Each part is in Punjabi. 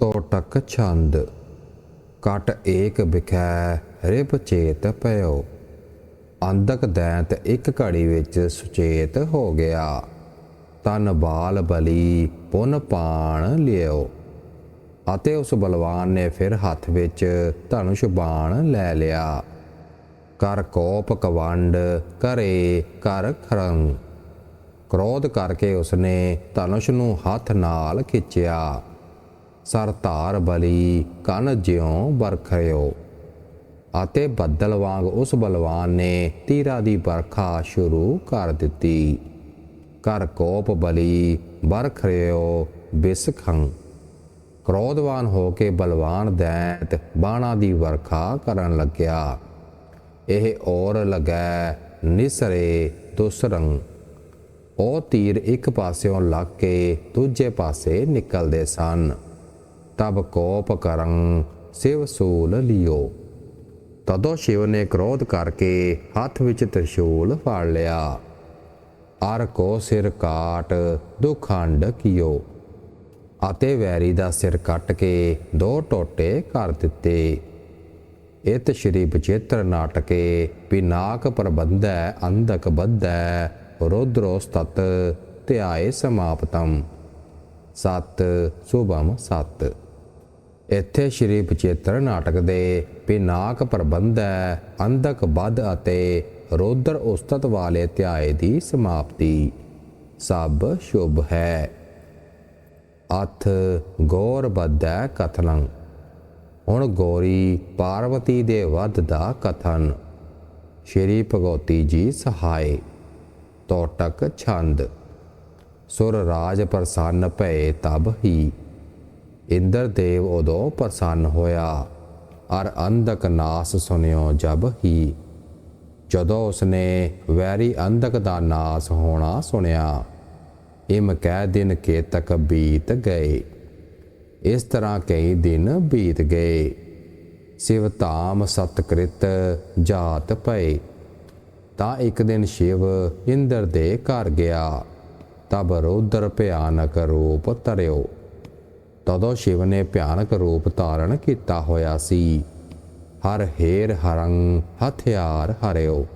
ਤੋਟਕ ਛੰਦ, ਕਟ ਏਕ ਬਿਖੈ ਰਿਪ ਚੇਤ ਪਇਓ। ਅੰਧਕ ਦੈਂਤ ਇੱਕ ਘੜੀ ਵਿੱਚ ਸੁਚੇਤ ਹੋ ਗਿਆ। ਤਨ ਬਾਲ ਬਲੀ ਪੁਨ ਪਾਣ ਲਿਓ। ਅਤੇ ਉਸ ਬਲਵਾਨ ਨੇ ਫਿਰ ਹੱਥ ਵਿੱਚ ਧਨੁਸ਼ ਬਾਣ ਲੈ ਲਿਆ। ਕਰ ਕੋਪ ਕਵੰਡ, ਕਰੇ ਕਰ ਖਰੰ। ਕ੍ਰੋਧ ਕਰਕੇ ਉਸਨੇ ਧਨੁਸ਼ ਨੂੰ ਹੱਥ ਨਾਲ ਖਿੱਚਿਆ। ਸਰ ਧਾਰ ਬਲੀ ਕਨ ਜਿਉ ਬਰਖਿਓ ਅਤੇ ਬੱਦਲ ਵਾਂਗ ਉਸ ਬਲਵਾਨ ਨੇ ਤੀਰਾਂ ਦੀ ਵਰਖਾ ਸ਼ੁਰੂ ਕਰ ਦਿੱਤੀ। ਕਰ ਕੋਪ ਬਲੀ ਬਰਖਿਓ ਬਿਸਖੰ। ਕ੍ਰੋਧਵਾਨ ਹੋ ਕੇ ਬਲਵਾਨ ਦੈਂਤ ਬਾਣਾ ਦੀ ਵਰਖਾ ਕਰਨ ਲੱਗਿਆ। ਇਹ ਔਰ ਲਗੈ ਨਿਸਰੇ ਦੁਸਰੰ। ਉਹ ਤੀਰ ਇੱਕ ਪਾਸਿਓਂ ਲੱਗ ਕੇ ਦੂਜੇ ਪਾਸੇ ਨਿਕਲਦੇ ਸਨ। ਤਬ ਕੋਪ ਕਰੰ ਸਿਵ ਸੂਲ ਲਿਓ ਤਦੋਂ ਸ਼ਿਵ ਨੇ ਕ੍ਰੋਧ ਕਰਕੇ ਹੱਥ ਵਿੱਚ ਤ੍ਰਿਸ਼ੂਲ ਫੜ ਲਿਆ ਅਰ ਕੋ ਸਿਰ ਕਾਟ ਦੁਖੰਡ ਕੀਓ ਅਤੇ ਵੈਰੀ ਦਾ ਸਿਰ ਕੱਟ ਕੇ ਦੋ ਟੋਟੇ ਕਰ ਦਿੱਤੇ ਇਤ ਸ਼੍ਰੀ ਬਚੇਤਰ ਨਾਟਕੇ ਪਿਨਾਕ ਪ੍ਰਬੰਧੈ ਅੰਧਕ ਬੱਧੈ ਰੁਦਰੋ ਸਤਤ ਧਿਆਏ ਸਮਾਪਤਮ ਸਤ ਸੁਭਮ ਸਤ ਇੱਥੇ ਸ਼੍ਰੀ ਪਚੇਤਰ ਨਾਟਕ ਦੇ ਪਿਨਾਕ ਪ੍ਰਬੰਧ ਹੈ ਅੰਧਕ ਬੱਧ ਅਤੇ ਰੋਦਰ ਉਸਤਤ ਵਾਲੇ ਧਿਆਏ ਦੀ ਸਮਾਪਤੀ। ਸਭ ਸ਼ੁਭ ਹੈ। ਅਥ ਗੌਰ ਬੱਧੈ ਕਥਨੰ। ਹੁਣ ਗੌਰੀ ਪਾਰਵਤੀ ਦੇ ਵੱਧ ਦਾ ਕਥਨ। ਸ਼੍ਰੀ ਭਗਵਤੀ ਜੀ ਸਹਾਇ ਤੋਟਕ ਛੰਦ। ਸੁਰ ਰਾਜ ਪ੍ਰਸੰਨ ਭਏ ਤਬ ਹੀ। ਇੰਦਰ ਦੇਵ ਉਦੋਂ ਪ੍ਰਸੰਨ ਹੋਇਆ। ਅਰ ਅੰਧਕ ਨਾਸ ਸੁਨਿਓ ਜਬ ਹੀ। ਜਦੋਂ ਉਸਨੇ ਵੈਰੀ ਅੰਧਕ ਦਾ ਨਾਸ ਹੋਣਾ ਸੁਣਿਆ, ਇਮ ਕਹਿ ਦਿਨ ਕੇ ਤਕ ਬੀਤ ਗਏ। ਇਸ ਤਰ੍ਹਾਂ ਕਈ ਦਿਨ ਬੀਤ ਗਏ। ਸਿਵ ਧਾਮ ਸਤਕ੍ਰਿਤ ਜਾਤ ਪਏ ਤਾਂ ਇੱਕ ਦਿਨ ਸ਼ਿਵ ਇੰਦਰ ਦੇ ਘਰ ਗਿਆ। ਤਬ ਰੁਦਰ ਭਿਆਨਕ ਰੂਪ ਧਰਿਓ। ਤਦੋਂ ਸ਼ਿਵ ਨੇ ਭਿਆਨਕ ਰੂਪ ਧਾਰਨ ਕੀਤਾ ਹੋਇਆ ਸੀ। ਹਰ ਹੇਰ ਹਰੰਗ ਹਥਿਆਰ ਹਰਿਓ।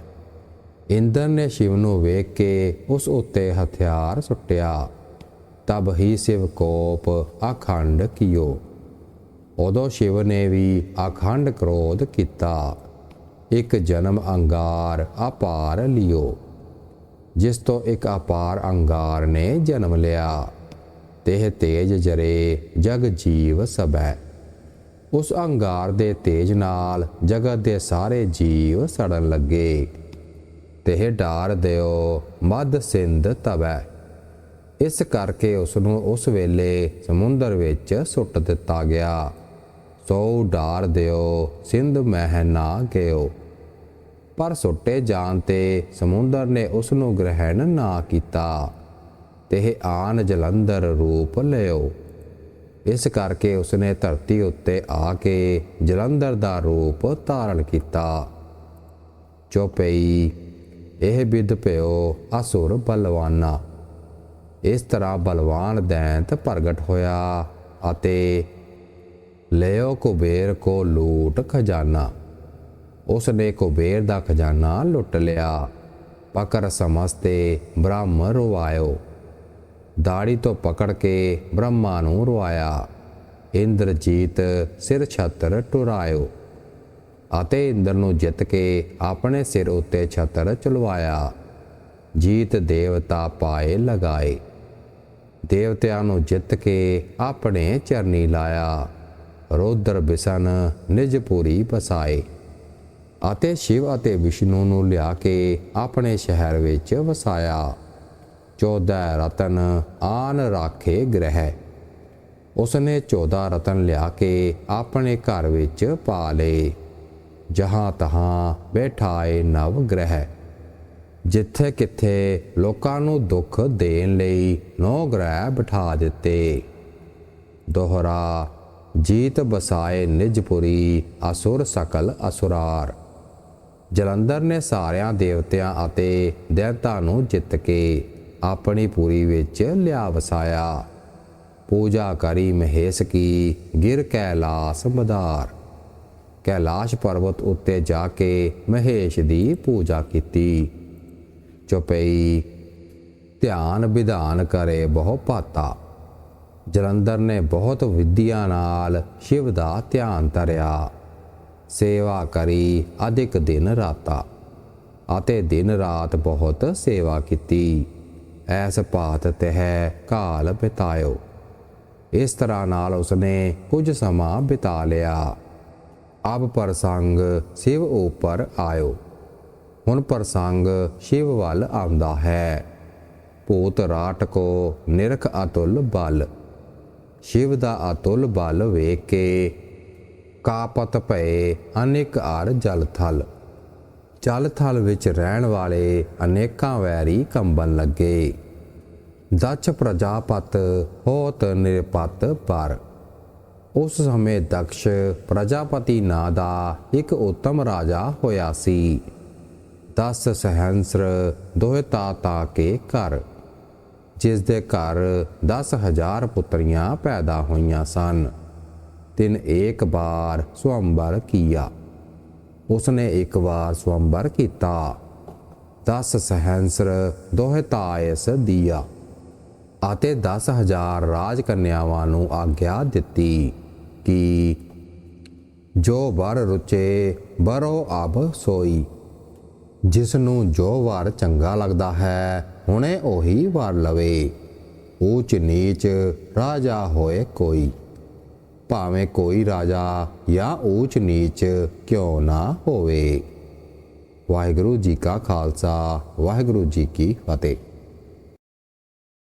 ਇੰਦਰ ਨੇ ਸ਼ਿਵ ਨੂੰ ਵੇਖ ਕੇ ਉਸ ਉੱਤੇ ਹਥਿਆਰ ਸੁੱਟਿਆ। ਤਬ ਹੀ ਸਿਵ ਕੋਪ ਅਖੰਡ ਕੀਓ। ਉਦੋਂ ਸ਼ਿਵ ਨੇ ਵੀ ਅਖੰਡ ਕ੍ਰੋਧ ਕੀਤਾ। ਇੱਕ ਜਨਮ ਅੰਗਾਰ ਅਪਾਰ ਲਿਓ। ਜਿਸ ਤੋਂ ਇੱਕ ਅਪਾਰ ਅੰਗਾਰ ਨੇ ਜਨਮ ਲਿਆ। ਤੇਹ ਤੇਜ ਜਰੇ ਜਗ ਜੀਵ ਸਬੈ ਉਸ ਅੰਗਾਰ ਦੇ ਤੇਜ ਨਾਲ ਜਗਤ ਦੇ ਸਾਰੇ ਜੀਵ ਸੜਨ ਲੱਗੇ। ਤੇਹ ਡਾਰ ਦਿਓ ਮਦ ਸਿੰਧ ਤਵੈ। ਇਸ ਕਰਕੇ ਉਸ ਨੂੰ ਉਸ ਵੇਲੇ ਸਮੁੰਦਰ ਵਿੱਚ ਸੁੱਟ ਦਿੱਤਾ ਗਿਆ। ਸੋ ਡਾਰ ਦਿਓ, ਸਿੰਧ ਮਹਿ ਨਾ ਗਿਓ ਪਰ ਸੁੱਟੇ ਜਾਣ ਤੇ ਸਮੁੰਦਰ ਨੇ ਉਸ ਨੂੰ ਗ੍ਰਹਿਣ ਨਾ ਕੀਤਾ। ਤੇ ਆਨ ਜਲੰਧਰ ਰੂਪ ਲਿਓ। ਇਸ ਕਰਕੇ ਉਸਨੇ ਧਰਤੀ ਉੱਤੇ ਆ ਕੇ ਜਲੰਧਰ ਦਾ ਰੂਪ ਧਾਰਨ ਕੀਤਾ। ਚੋਪਈ ਇਹ ਵਿਦ ਭਇਓ ਅਸੁਰ ਬਲਵਾਨਾ। ਇਸ ਤਰ੍ਹਾਂ ਬਲਵਾਨ ਦੈਂਤ ਪ੍ਰਗਟ ਹੋਇਆ ਅਤੇ ਲਿਓ ਕੁਬੇਰ ਕੋ ਲੂਟ ਖਜ਼ਾਨਾ। ਉਸ ਨੇ ਕੁਬੇਰ ਦਾ ਖਜ਼ਾਨਾ ਲੁੱਟ ਲਿਆ। ਪਕਰ ਸਮਸਤੇ ਬ੍ਰਹਮ ਰਵਾਇਓ। ਦਾੜੀ ਤੋਂ ਪਕੜ ਕੇ ਬ੍ਰਹਮਾ ਨੂੰ ਰਵਾਇਆ ਇੰਦਰਜੀਤ ਸਿਰ ਛਤਰ ਟੁਰਾਇਓ ਅਤੇ ਇੰਦਰ ਨੂੰ ਜਿੱਤ ਕੇ ਆਪਣੇ ਸਿਰ ਉੱਤੇ ਛਤਰ ਚਲਵਾਇਆ। ਜੀਤ ਦੇਵਤਾ ਪਾਏ ਲਗਾਏ। ਦੇਵਤਿਆਂ ਨੂੰ ਜਿੱਤ ਕੇ ਆਪਣੇ ਚਰਨੀ ਲਾਇਆ। ਰੋਦਰ ਬਿਸਨ ਨਿਜਪੂਰੀ ਵਸਾਏ ਅਤੇ ਸ਼ਿਵ ਅਤੇ ਵਿਸ਼ਨੂੰ ਨੂੰ ਲਿਆ ਕੇ ਆਪਣੇ ਸ਼ਹਿਰ ਵਿੱਚ ਵਸਾਇਆ। 14 ਰਤਨ ਆਨ ਰਾਖੇ ਗ੍ਰਹਿ। ਉਸਨੇ 14 ਰਤਨ ਲਿਆ ਕੇ ਆਪਣੇ ਘਰ ਵਿੱਚ ਪਾ ਲਏ ਜਹਾਂ ਤਹਾਂ ਬੈਠਾਏ ਨਵ ਗ੍ਰਹਿ। ਜਿੱਥੇ ਕਿੱਥੇ ਲੋਕਾਂ ਨੂੰ ਦੁੱਖ ਦੇਣ ਲਈ ਨੌ ਗ੍ਰਹਿ ਬਿਠਾ ਦਿੱਤੇ। ਦੋਹਰਾ, ਜੀਤ ਬਸਾਏ ਨਿਜਪੁਰੀ ਅਸੁਰ ਸਕਲ ਅਸੁਰਾਰ। ਜਲੰਧਰ ਨੇ ਸਾਰਿਆਂ ਦੇਵਤਿਆਂ ਅਤੇ ਦੈਵਤਾ ਨੂੰ ਜਿੱਤ ਕੇ ਆਪਣੀ ਪੂਰੀ ਵਿੱਚ ਲਿਆ ਵਸਾਇਆ। ਪੂਜਾ ਕਰੀ ਮਹੇਸ਼ ਕੀ, ਗਿਰ ਕੈਲਾਸ ਮਦਾਰ। ਕੈਲਾਸ਼ ਪਰਬਤ ਉੱਤੇ ਜਾ ਕੇ ਮਹੇਸ਼ ਦੀ ਪੂਜਾ ਕੀਤੀ। ਚੁਪਈ, ਧਿਆਨ ਵਿਧਾਨ ਕਰੇ ਬਹੁ ਪਾਤਾ ਜਲੰਧਰ ਨੇ ਬਹੁਤ ਵਿਦਿਆ ਨਾਲ ਸ਼ਿਵ ਦਾ ਧਿਆਨ ਧਰਿਆ। ਸੇਵਾ ਕਰੀ ਅਧਿਕ ਦਿਨ ਰਾਤਾ ਅਤੇ ਦਿਨ ਰਾਤ ਬਹੁਤ ਸੇਵਾ ਕੀਤੀ। ਐਸ ਭਾਤ ਤਹਿ ਕਾਲ ਬਿਤਾਇਓ। ਇਸ ਤਰ੍ਹਾਂ ਨਾਲ ਉਸਨੇ ਕੁਝ ਸਮਾਂ ਬਿਤਾ ਲਿਆ। ਅਬ ਪ੍ਰਸੰਗ ਸ਼ਿਵ ਉਪਰ ਆਇਓ। ਹੁਣ ਪ੍ਰਸੰਗ ਸ਼ਿਵ ਵੱਲ ਆਉਂਦਾ ਹੈ। ਭੂਤ ਰਾਟ ਕੋ ਨਿਰਖ ਅਤੁਲ ਬਲ। ਸ਼ਿਵ ਦਾ ਅਤੁਲ ਬਲ ਵੇਖ ਕੇ ਕਾਪਤ ਭਏ ਅਨੇਕ ਆਰ ਜਲ ਥਲ। ਜਲ ਥਲ ਵਿੱਚ ਰਹਿਣ ਵਾਲੇ ਅਨੇਕਾਂ ਵੈਰੀ ਕੰਬਣ ਲੱਗੇ। ਦਚ ਪ੍ਰਜਾਪਤ, ਹੋਤ ਨਿਰਪਤ ਪਰ। ਉਸ ਸਮੇਂ ਦਕਸ਼ ਪ੍ਰਜਾਪਤੀ ਨਾਂ ਦਾ ਇੱਕ ਉੱਤਮ ਰਾਜਾ ਹੋਇਆ ਸੀ। ਦਸ ਸਹੰਸਰ ਦੋਹੇ ਤਾ ਕੇ ਘਰ। ਜਿਸ ਦੇ ਘਰ 10000 ਪੁੱਤਰੀਆਂ ਪੈਦਾ ਹੋਈਆਂ ਸਨ। ਤਿੰਨ ਇੱਕ ਬਾਰ ਸਵੰਬਰ ਕੀਆ। ਉਸਨੇ ਇੱਕ ਵਾਰ ਸਵੰਬਰ ਕੀਤਾ। 10 ਸਹੰਸਰ ਦੋਹੇ ਤਾਇਸ ਦੀਆ ਅਤੇ 10000 ਰਾਜ ਕੰਨਿਆਵਾਂ ਨੂੰ ਆਗਿਆ ਦਿੱਤੀ ਕਿ ਜੋ ਵਰ ਰੁਚੇ ਬਰੋ ਅਬ ਸੋਈ। ਜਿਸ ਨੂੰ ਜੋ ਵਰ ਚੰਗਾ ਲੱਗਦਾ ਹੈ, ਹੁਣੇ ਉਹੀ ਵਰ ਲਵੇ। ਊਚ ਨੀਚ ਰਾਜਾ ਹੋਏ ਕੋਈ। ਭਾਵੇਂ ਕੋਈ ਰਾਜਾ ਜਾਂ ਊਚ ਨੀਚ ਕਿਉਂ ਨਾ ਹੋਵੇ। ਵਾਹਿਗੁਰੂ ਜੀ ਕਾ ਖਾਲਸਾ, ਵਾਹਿਗੁਰੂ ਜੀ ਕੀ ਫਤਿਹ।